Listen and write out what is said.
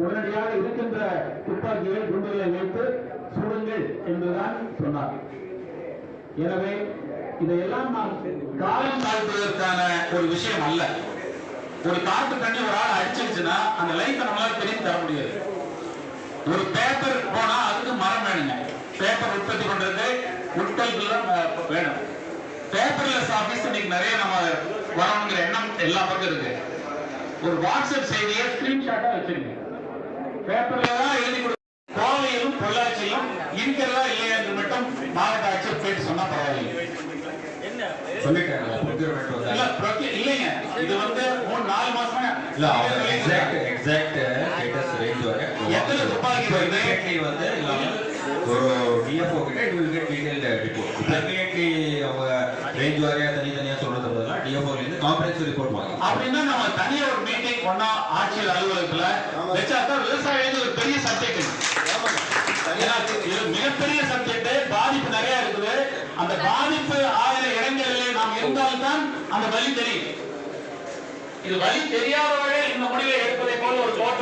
உடனடியாக இருக்கின்ற துப்பாக்கிகளை குண்டுகளை வைத்து சுடுங்கள் என்றுதான் சொன்னார். எனவே இதையெல்லாம் நாம் காலம் தாழ்த்துவதற்கான ஒரு விஷயம் அல்ல. ஒரு காட்டு தண்ணி ஒரு ஆள் அடிச்சிருச்சுன்னா அந்த லைஃப் நம்மளால திரும்பி தர முடியாது. ஒரு பேப்பர் போனா அதுக்கு மரம் வேணுங்க. பேப்பர் உற்பத்தி பண்றது உட்கல்கள் வேணும். பேப்பர்லெஸ் ஆபீஸ் இன்னைக்கு நிறைய நம்ம வரணுங்கிற எண்ணம் எல்லா பக்கம் இருக்கு. ஒரு வாட்ஸ்அப் செய்தியை ஸ்கிரீன்ஷாட்டா வச்சிருக்கேன் பேப்பர்ல தான் எழுதி கொடு. கோவையிலும் பொள்ளாச்சியிலும் இருக்கிறதா இல்லையா என்று மட்டும் மாவட்ட ஆட்சியர் கேட்டு சொன்னா பரவாயில்லை. இல்லைங்க. இது வந்து மூணு நாலு மாசமா இல்ல அவங்க எக்ஸாக்ட் எக்ஸாக்ட் ஸ்டேட்டஸ் ரேஞ்ச் வரை. எத்தனை துப்பாக்கி வந்து ஒரு டிஎஃப்ஓ கிட்ட it will get detail report இப்போ. இமீடியட்லி அவங்க ரேஞ்ச் வாரியா தனித்தனியா சொல்றது பதிலா டிஎஃப்ஓல இருந்து காம்ப்ரஹென்சிவ் ரிப்போர்ட் வாங்கலாம் அப்படின்னா நம்ம தனியா ஒரு மீட்டிங் பண்ணா ஆட்சியர் அலுவலகத்துல இருந்தால்தான் அந்த வழி தெரியும். இது வழி தெரியாதவர்கள் இந்த முடிவை எடுப்பதை போல ஒரு தோற்றம்